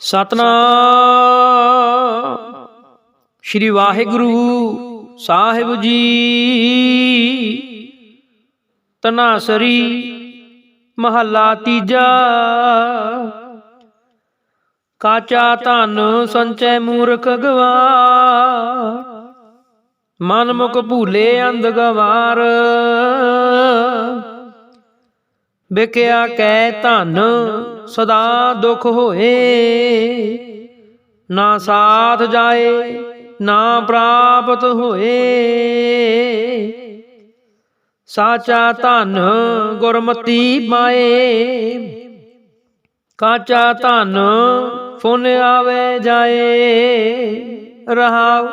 ਸਤਨਾਮ। ਸ਼੍ਰੀ ਵਾਹਿਗੁਰੂ ਸਾਹਿਬ ਜੀ। ਤਨਾਸਰੀ ਮਹੱਲਾ ਤੀਜਾ। ਕਾਚਾ ਧਨ ਸੰਚੈ ਮੂਰਖ ਗਵਾ ਮਨ ਮੁਖ ਭੂਲੇ ਅੰਧ ਗਵਾਰ। ਵਿਕਿਆ ਕੈ ਧਨ, ਸਦਾ ਦੁਖ ਹੋਏ। ਨਾ ਸਾਥ ਜਾਏ, ਨਾ ਪ੍ਰਾਪਤ ਹੋਏ। ਸਾਚਾ ਧਨ ਗੁਰਮਤੀ ਮਾਏ। ਕਾਚਾ ਧਨ ਫੁਨ ਆਵੇ ਜਾਏ। ਰਹਾਉ,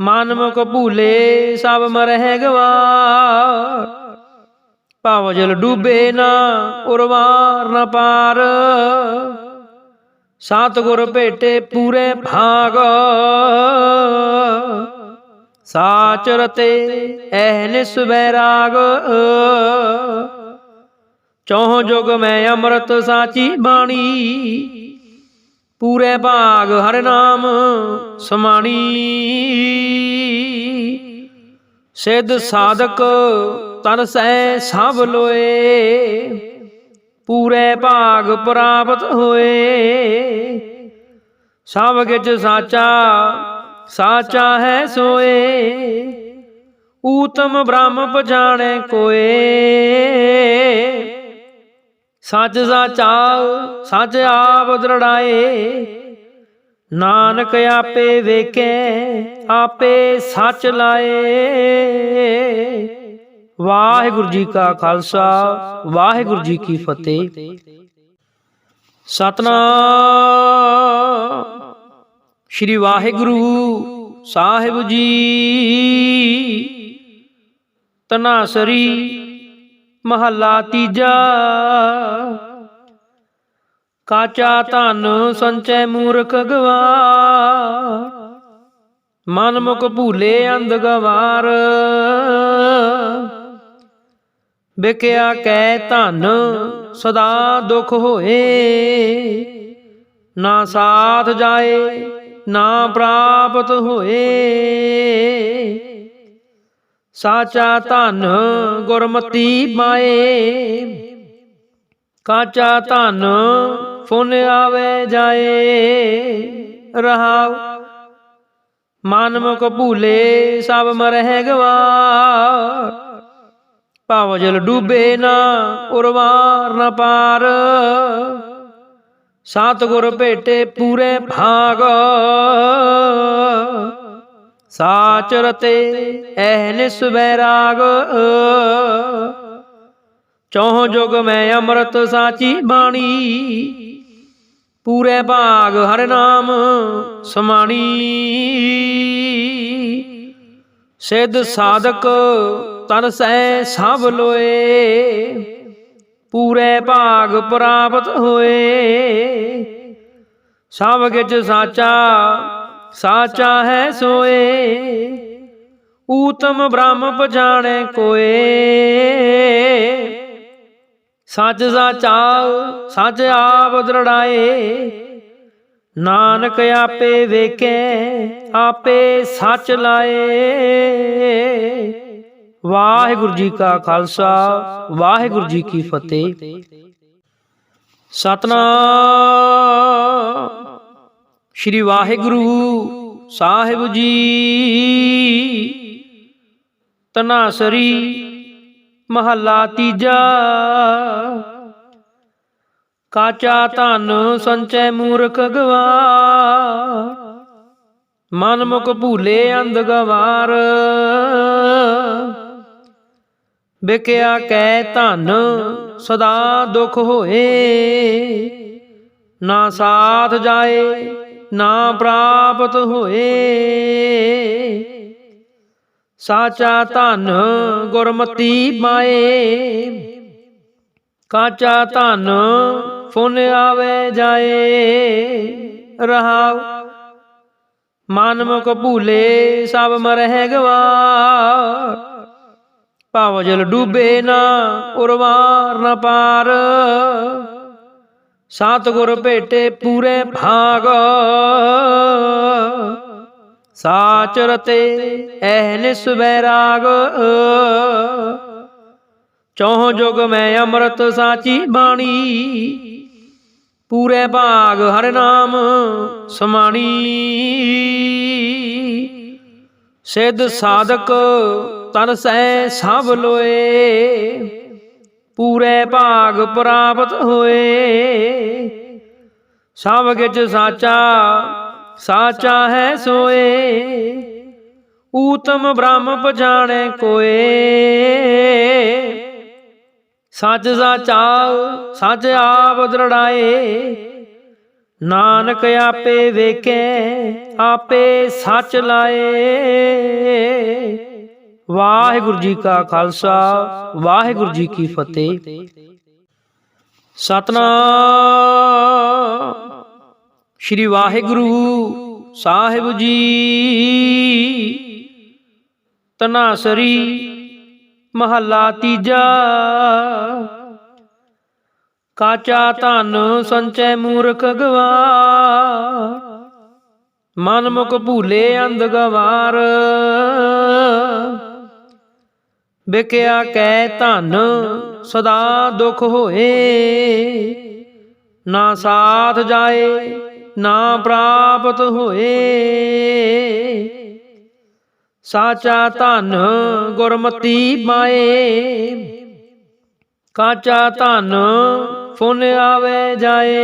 ਮਨ ਮੁਖ ਭੂਲੇ ਸਭ ਮਰਹਿ ਗਵਾਰ। ਭਾਵ ਜਲ ਡੂਬੇ ਨਾ ਉਰਵਾਰ ਨਾ ਪਾਰ। ਸਤਿਗੁਰ ਭੇਟੇ ਪੂਰੇ ਭਾਗ। ਸਾਚ ਰਤੇ ਐ ਨਿਸ ਬੈਰਾਗ ਚੌਹ ਜੁਗ ਮੈਂ ਅੰਮ੍ਰਿਤ ਸਾਚੀ ਬਾਣੀ। ਪੂਰੇ ਭਾਗ ਹਰ ਨਾਮ ਸਮਾਣੀ। ਸਿੱਧ ਸਾਧਕ ਤਨ ਸਹਿ ਸਭ ਲੋਏ, ਪੂਰੇ ਭਾਗ ਪ੍ਰਾਪਤ ਹੋਏ। ਸਭ ਕਿਛ ਸਾਚਾ ਸਾਚਾ ਹੈ ਸੋਏ, ਊਤਮ ਬ੍ਰਹਮ ਪਛਾਣੈ ਕੋਏ। ਸੱਚ ਸਾਚਾ, ਸੱਚ ਆਪ ਦ੍ਰਿੜਾਏ, ਨਾਨਕ ਆਪੇ ਵੇਖੇ, ਆਪੇ ਸੱਚ ਲਾਏ। ਵਾਹਿਗੁਰੂ ਜੀ ਕਾ ਖਾਲਸਾ, ਵਾਹਿਗੁਰੂ ਜੀ ਕੀ ਫਤਿਹ। ਸਤਨਾਮ। ਸ਼੍ਰੀ ਵਾਹਿਗੁਰੂ ਸਾਹਿਬ ਜੀ। ਤਨਾਸਰੀ ਮਹੱਲਾ ਤੀਜਾ। ਕਾਚਾ ਧਨ ਸੰਚੈ ਮੂਰਖ ਗਵਾ ਮਨ ਮੁਖ ਭੂਲੇ ਅੰਧ ਗਵਾਰ। ਵਿਕਿਆ ਕੈ ਧਨ ਸਦਾ ਦੁਖ ਹੋਏ। ਨਾ ਸਾਥ ਜਾਏ ਨਾ ਪ੍ਰਾਪਤ ਹੋਏ। ਸਾਚਾ ਧਨ ਗੁਰਮਤੀ ਮਾਏ। ਕਾਚਾ ਧਨ ਫੁਨ ਆਵੇ ਜਾਏ। ਰਹਾਉ। ਮਨ ਮੁਖ ਭੂਲੇ ਸਭ ਮਰਹਿ ਗਵਾਰ। ਭਾਵ ਜਲ ਡੂਬੇ ਨਾ ਉਰਵਾਰ ਨਾ ਪਾਰ। ਸਤਿਗੁਰ ਭੇਟੇ ਪੂਰੇ ਭਾਗ। ਸਾਚ ਰਤੇ ਨਿਸ ਬੈਰਾਗ ਚੌਹ ਜੁਗ ਮੈਂ ਅੰਮ੍ਰਿਤ ਸਾਚੀ ਬਾਣੀ। ਪੂਰੇ ਭਾਗ ਹਰ ਨਾਮ ਸਮਾਣੀ। ਸਿੱਧ ਸਾਧਕ ਤਨ ਸਭ ਲੋਏ, ਪੂਰੇ ਭਾਗ ਪ੍ਰਾਪਤ ਹੋਏ। ਸਭ ਕਿਛ ਸਾਚਾ ਸਾਚਾ ਹੈ ਸੋਏ। ਊਤਮ ਬ੍ਰਹਮ ਪਛਾਣੈ ਕੋਏ। ਸੱਚ ਸਾਚਾ, ਸੱਚ ਆਪ ਦਰੜਾਏ। ਨਾਨਕ ਆਪੇ ਵੇਖੇ, ਆਪੇ ਸੱਚ ਲਾਏ। ਵਾਹਿਗੁਰੂ ਜੀ ਕਾ ਖਾਲਸਾ, ਵਾਹਿਗੁਰੂ ਜੀ ਕੀ ਫਤਿਹ। ਸਤਨਾਮ। ਸ਼੍ਰੀ ਵਾਹਿਗੁਰੂ ਸਾਹਿਬ ਜੀ, ਤਨਾਸਰੀ ਮਹੱਲਾ ਤੀਜਾ। ਕਾਚਾ ਧਨ ਸੰਚੈ ਮੂਰਖ ਗਵਾ ਮਨ ਮੁਖ ਭੂਲੇ ਅੰਧ ਗਵਾਰ। ਵਿਕਿਆ ਕੈ ਧਨ, ਸਦਾ ਦੁਖ ਹੋਏ। ਨਾ ਸਾਥ ਜਾਏ, ਨਾ ਪ੍ਰਾਪਤ ਹੋਏ। ਸਾਚਾ ਧਨ ਗੁਰਮਤੀ ਮਾਏ। ਕਾਚਾ ਧਨ ਫੁਨ ਆਵੇ ਜਾਏ। ਰਹਾਉ, ਮਨ ਮੁਖ ਭੂਲੇ ਸਭ ਮਰਹਿ ਗਵਾਰ। ਭਾਵ ਜਲ ਡੂਬੇ ਨਾ ਉਰਵਾਰ ਨਾ ਪਾਰ। ਸਤਿਗੁਰ ਭੇਟੇ ਪੂਰੇ ਭਾਗ। ਸਾਚ ਰਤੇ ਐਹਨਿਸ ਵੈਰਾਗ ਚੌਹ ਜੁਗ ਮੈਂ ਅੰਮ੍ਰਿਤ ਸਾਚੀ ਬਾਣੀ। ਪੂਰੇ ਭਾਗ ਹਰ ਨਾਮ ਸਮਾਣੀ। ਸਿੱਧ ਸਾਧਕ ਤਨ ਸਹਿ ਸਭ ਲੋਏ, ਪੂਰੇ ਭਾਗ ਪ੍ਰਾਪਤ ਹੋਏ। ਸਭ ਕਿਛ ਸਾਚਾ ਸਾਚਾ ਹੈ ਸੋਏ, ਊਤਮ ਬ੍ਰਹਮ ਪਛਾਣੈ ਕੋਏ। ਸੱਚ ਸਾਚਾ, ਸੱਚ ਆਪ ਦਰੜਾਏ, ਨਾਨਕ ਆਪੇ ਵੇਖੇ, ਆਪੇ ਸੱਚ ਲਾਏ। ਵਾਹਿਗੁਰੂ ਜੀ ਕਾ ਖਾਲਸਾ, ਵਾਹਿਗੁਰੂ ਜੀ ਕੀ ਫਤਿਹ। ਸਤਨਾਮ। ਸ਼੍ਰੀ ਵਾਹਿਗੁਰੂ ਸਾਹਿਬ ਜੀ। ਤਨਾਸਰੀ ਮਹੱਲਾ ਤੀਜਾ। ਕਾਚਾ ਧਨ ਸੰਚੈ ਮੂਰਖ ਗਵਾ ਮਨ ਮੁਖ ਭੂਲੇ ਅੰਧ ਗਵਾਰ। ਬਿਕਿਆ ਕੈ ਧਨ ਸਦਾ ਦੁਖ ਹੋਏ। ਨਾ ਸਾਥ ਜਾਏ ਨਾ ਪ੍ਰਾਪਤ ਹੋਏ। ਸਾਚਾ ਧਨ ਗੁਰਮਤੀ ਮਾਏ। ਕਾਚਾ ਧਨ ਫੁਨ ਆਵੇ ਜਾਏ।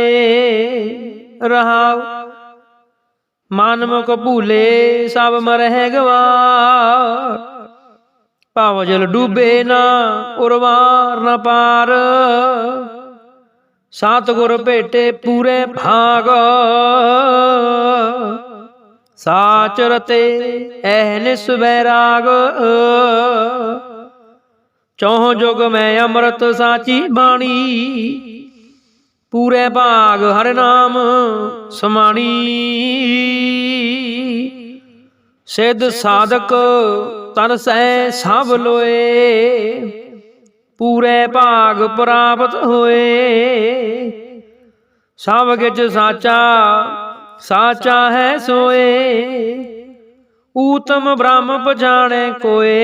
ਰਹਾਉ ਮਨ ਮੁਖ ਭੂਲੇ ਸਭ ਮਰਹਿ ਗਵਾਰ ਭਾਵ ਜਲ ਡੂਬੇ ਨਾ ਉਰਵਾਰ ਨਾ ਪਾਰ। ਸਤਿਗੁਰ ਭੇਟੇ ਪੂਰੇ ਭਾਗ। ਸਾਚ ਰਤੇ ਐਹਨਿਸ ਵੈਰਾਗ ਚੌਹ ਜੁਗ ਮੈਂ ਅੰਮ੍ਰਿਤ ਸਾਚੀ ਬਾਣੀ। ਪੂਰੇ ਭਾਗ ਹਰ ਨਾਮ ਸਮਾਣੀ। ਸਿੱਧ ਸਾਧਕ ਤਨ ਸਹਿ ਸਭ ਲੋਏ। ਪੂਰੇ ਭਾਗ ਪ੍ਰਾਪਤ ਹੋਏ। ਸਭ ਕਿਛ ਸਾਚਾ ਸਾਚਾ ਹੈ ਸੋਏ। ਊਤਮ ਬ੍ਰਹਮ ਪਛਾਣੈ ਕੋਏ।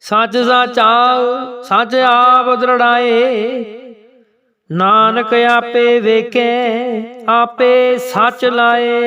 ਸੱਚ ਸਾਚਾ, ਸੱਚ ਆਪ ਦਰੜਾਏ। ਨਾਨਕ ਆਪੇ ਵੇਖੇ, ਆਪੇ ਸੱਚ ਲਾਏ।